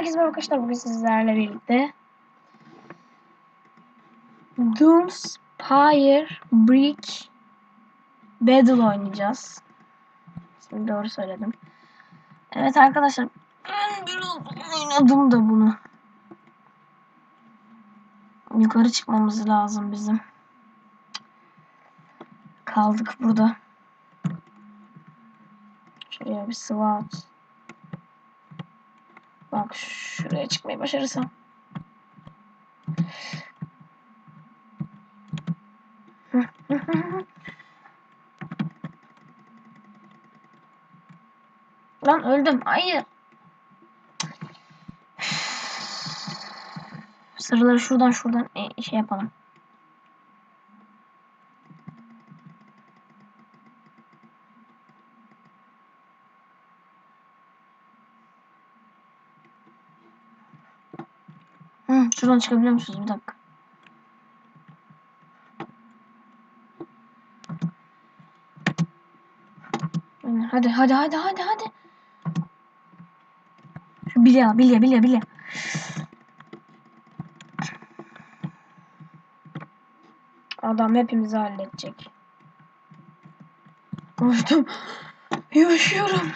Herkese merhaba arkadaşlar bugün sizlerle birlikte Doomspire Brick Battle oynayacağız. Şimdi doğru söyledim. Evet arkadaşlar ben biraz oynadım da bunu. Yukarı çıkmamız lazım bizim. Kaldık burada. Şuraya bir SWAT. Bak şuraya çıkmayı başarırsam. Lan öldüm. Hayır. Sırları şuradan şuradan e, şey yapalım. Şuradan çıkabiliyor musunuz? Bir dakika. Hadi hadi hadi hadi hadi. Şu bilya bilya bilya bilya. Adam hepimizi halledecek. Koştum. Yaşıyorum.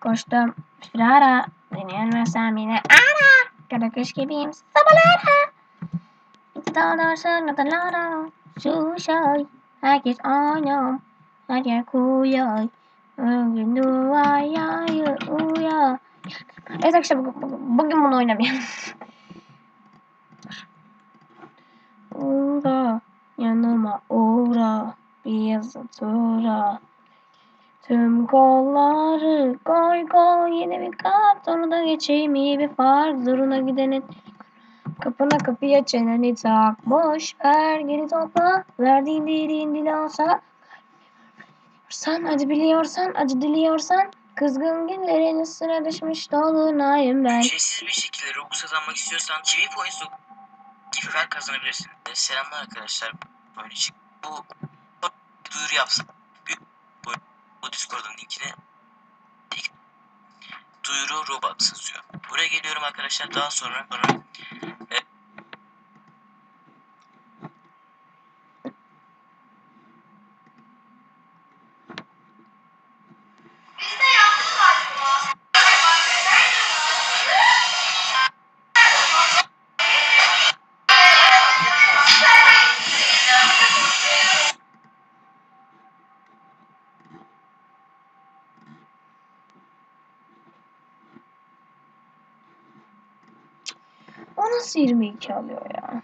Koştum. Firara. Beni ölmezsem yine ara. Kara kış gibiyim sabahlara. İki dağlar sırnadılara. Şu şey. Herkes aynı. Her yer kuyay. Bugün duaya uya. Evet arkadaşlar bugün, bugün, bugün bunu oynamayalım. uğra. Yanıma uğra. Bir yazı tura. Tüm kolları koy koy yine bir kat onu da geçeyim iyi bir fark zoruna gidenin kapına kapıya çeneni tak boş ver geri topla verdiğin değerin dili alsa sen acı biliyorsan acı diliyorsan kızgın günlerin üstüne düşmüş dolunayım ben Ücretsiz bir şekilde Robux kazanmak istiyorsan TV Points gifer kazanabilirsin. Selamlar arkadaşlar. Böyle. Bu duyuru yapsam. Bu, Discord'un linkini duyuru Robux yazıyor. Buraya geliyorum arkadaşlar. Daha sonra sonra nasıl 22 alıyor ya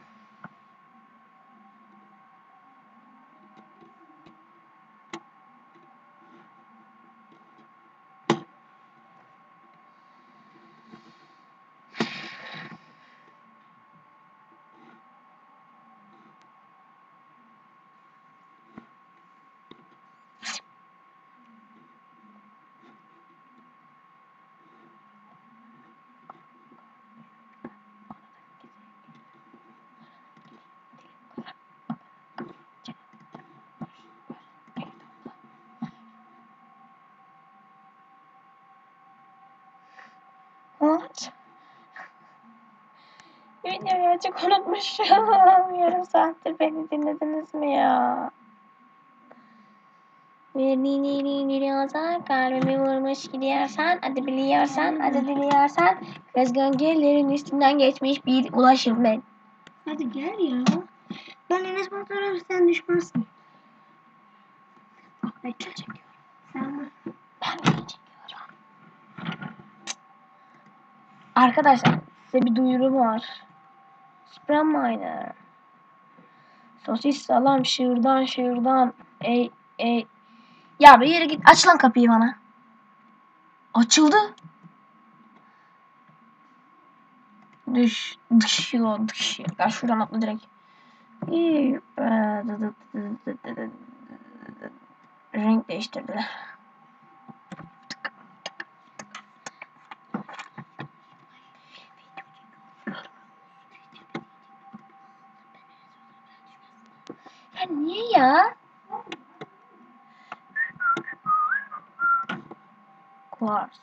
What? Videoyu açık unutmuşum. Yarım saattir beni dinlediniz mi ya? Biliyorsan kalbimi vurmuş gidiyorsan hadi biliyorsan hadi diliyorsan kızgın güllerin üstünden geçmiş bir ulaşım ben. Hadi gel ya. Ben Enes Batur'a sen düşmansın. Bak bekle çekiyorum. Sen de. Ben de çekiyorum. Arkadaşlar size bir duyurum var. Spram Miner. Sosis salam şığırdan şığırdan. Ey ey. Ya bir yere git aç lan kapıyı bana. Açıldı. Düş. Düşüyor düşüyor. Ya şuradan atla direkt. Ee, Renk değiştirdiler. Ya niye ya? Pars.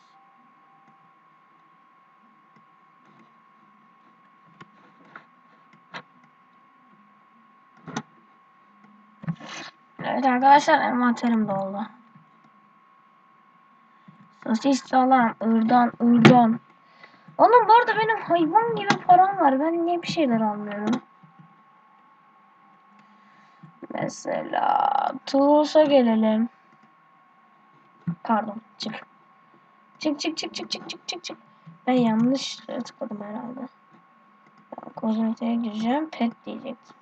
Evet arkadaşlar envanterim doldu. Sosis salam, ırdan, ırdan. Oğlum bu arada benim hayvan gibi param var. Ben niye bir şeyler almıyorum? Mesela Toulous'a gelelim. Pardon çık. Çık çık çık çık çık çık çık çık. Ben yanlış tıkladım herhalde. Kozmetiğe gireceğim. Pet diyecektim.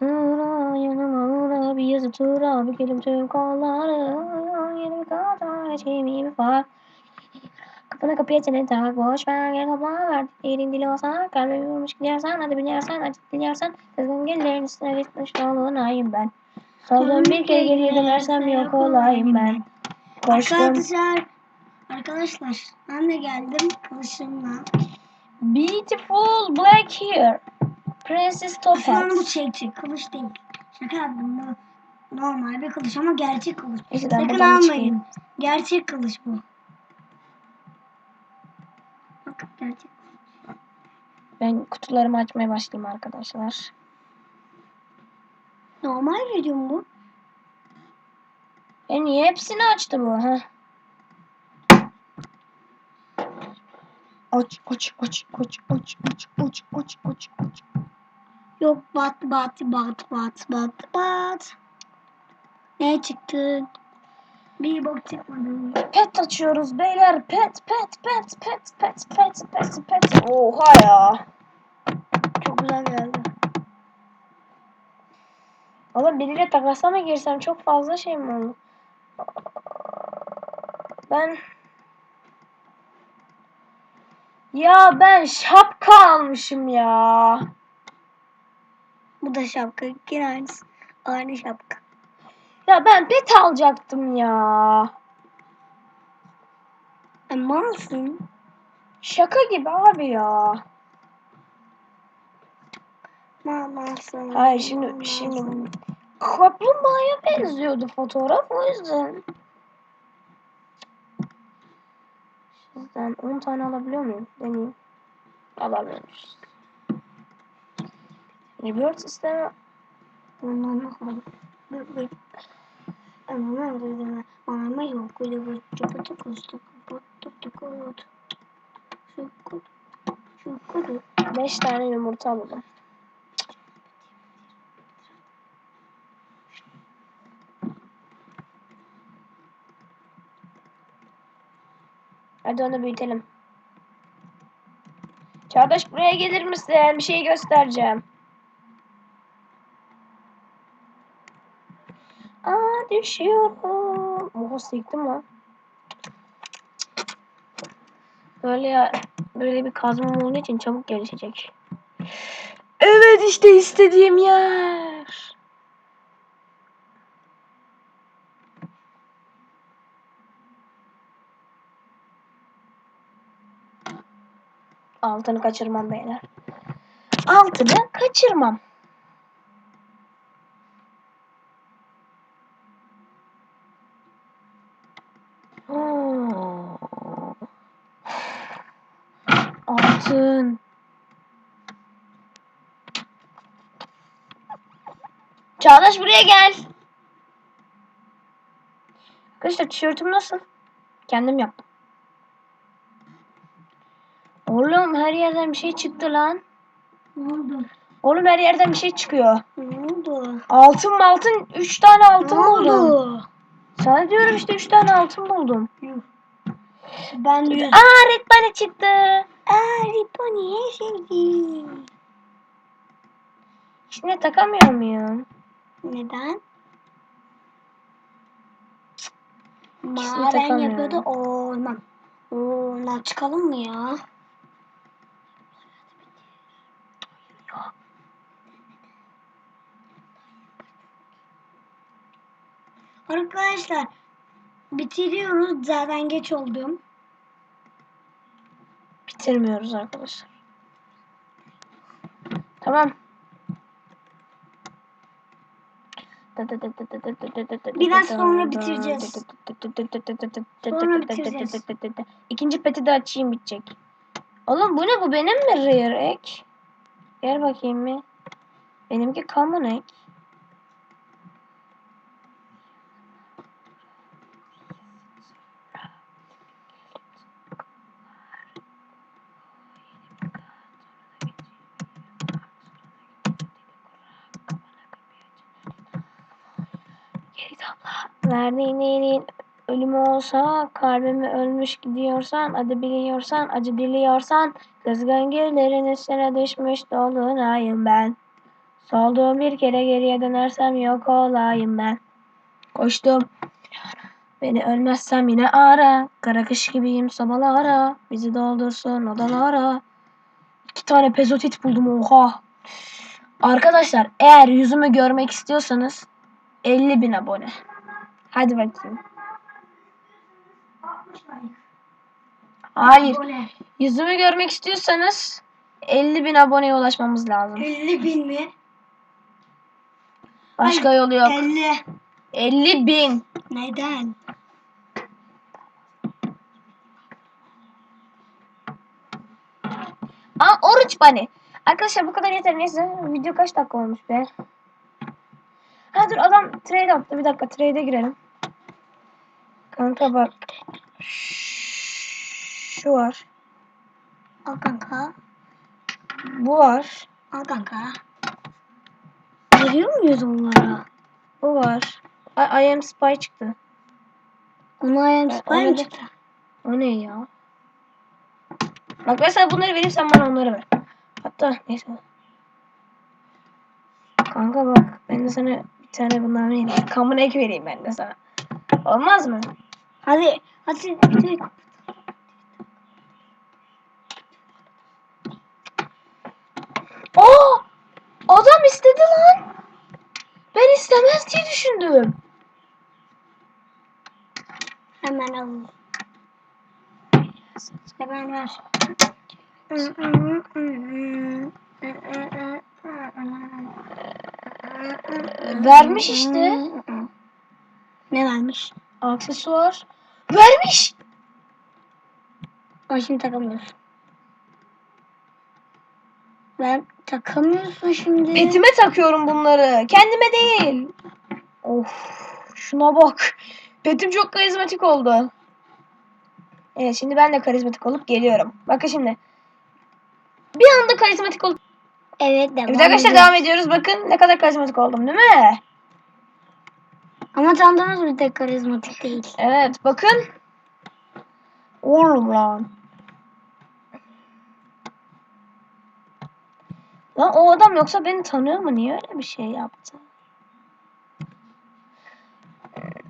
Uğra yanıma uğra bir yazı tura bir gelim tüm kolları yeni bir kadar bir var. Kapına kapıya çene tak boş ver gel kapağı ver dilin dili olsa kalbimi vurmuş gidersen hadi binersen hadi dilersen kızgın güllerin üstüne gitmiş dolunayım ben. Soldan bir kere geriye dönersem yok olayım ben. Koştum. Arkadaşlar. Ben de geldim kılıçımla. Beautiful black hair. Princess Şu an bu Topaz. çekçi kılıç değil. Şaka yaptım bu. Normal bir kılıç ama gerçek kılıç. Ben Sakın almayın. Gerçek kılıç bu. Bak gerçek. Ben kutularımı açmaya başlayayım arkadaşlar. Normal video mu bu? E niye hepsini açtı bu? ha? Aç aç aç aç aç aç aç aç aç aç. Yok bat bat bat bat bat bat. Ne çıktı? Bir bok çıkmadı. Pet açıyoruz beyler. Pet pet pet pet pet pet pet pet. Oha ya. Çok güzel geldi. Oğlum biriyle takasa mı girsem çok fazla şey mi oldu? Ben Ya ben şapka almışım ya. Bu da şapka. Yine aynısı. Aynı şapka. Ya ben pet alacaktım ya. E, malsın. Şaka gibi abi ya. Mal malsın. Hayır şimdi malsın. şimdi kaplumbağaya benziyordu fotoğraf o yüzden. Sizden 10 tane alabiliyor muyum? Deneyeyim. Alamıyoruz. Rebirth sistemi bakalım. Bir Вона врядила мама майку любить чупотику, такотику, от. Şukur. Şukur. Beş tane yumurta buldum. Hadi onu büyütelim. Çağdaş buraya gelir misin? Bir şey göstereceğim. Aa düşüyorum. Oha sektim lan. Böyle ya böyle bir kazmam olduğu için çabuk gelişecek. Evet işte istediğim yer. Altını kaçırmam beyler. Altını kaçırmam. Oo. Altın. Çağdaş buraya gel. Arkadaşlar tişörtüm nasıl? Kendim yaptım. Oğlum her yerden bir şey çıktı lan. Ne oldu? Oğlum her yerden bir şey çıkıyor. Ne oldu? Altın altın 3 tane altın Ne buldum. oldu? Sana diyorum işte 3 tane altın buldum. Ben yüz. Aa red bunny çıktı. Aa Riponi şimdi. İçine takamıyor muyum? Neden? Ma ben yapıyordu. Oo, olmam. Ondan çıkalım mı ya? Arkadaşlar bitiriyoruz. Zaten geç oldum. Bitirmiyoruz arkadaşlar. Tamam. Biraz sonra bitireceğiz. Sonra bitireceğiz. İkinci peti de açayım bitecek. Oğlum bu ne bu benim mi rare ek? Gel bakayım bir. Benimki common ek. Geri abla. Verdiğin iyiliğin ölümü olsa, kalbimi ölmüş gidiyorsan, adı biliyorsan, acı diliyorsan, kızgın güllerin üstüne düşmüş dolunayım ben. Solduğum bir kere geriye dönersem yok olayım ben. Koştum. Beni ölmezsem yine ara. Kara kış gibiyim sobalara. Bizi doldursun odalara. İki tane pezotit buldum oha. Arkadaşlar eğer yüzümü görmek istiyorsanız 50 bin abone. Hadi bakayım. Hayır. Yüzümü görmek istiyorsanız 50 bin aboneye ulaşmamız lazım. 50 bin mi? Başka yolu yok. 50. 50 bin. Neden? Aa oruç bani. Arkadaşlar bu kadar yeter. Neyse video kaç dakika olmuş be. Ha dur adam trade attı. Bir dakika trade'e girelim. Kanka bak. Şu var. Al kanka. Bu var. Al kanka. Veriyor muyuz onlara? Bu var. I, I am spy çıktı. Ona ayağım E, spy mı çıktı? O ne ya? Bak mesela bunları vereyim sen bana onları ver. Hatta neyse. Kanka bak ben de sana bir tane bundan vereyim. Common egg vereyim ben de sana. Olmaz mı? Hadi. Hadi. Hadi. Aa! Adam istedi lan. Ben istemez diye düşündüm. Hemen al. Hemen ver. Vermiş işte. Ne vermiş? Aksesuar. Vermiş. Ay şimdi takamıyorsun. Ben takamıyorsun şimdi. Petime takıyorum bunları. Kendime değil. Of. Şuna bak. Petim çok karizmatik oldu. Evet şimdi ben de karizmatik olup geliyorum. Bakın şimdi. Bir anda karizmatik olup. Evet devam Evet arkadaşlar ediyoruz. devam ediyoruz. Bakın ne kadar karizmatik oldum değil mi? Ama sandığımız bir tek karizmatik değil. Evet bakın. Oğlum lan. O adam yoksa beni tanıyor mu? Niye öyle bir şey yaptı?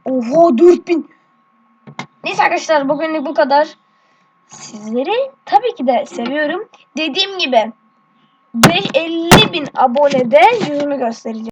Oha 4000. Neyse arkadaşlar bugünlük bu kadar. Sizleri tabii ki de seviyorum. Dediğim gibi 5 50 bin abonede yüzümü göstereceğim.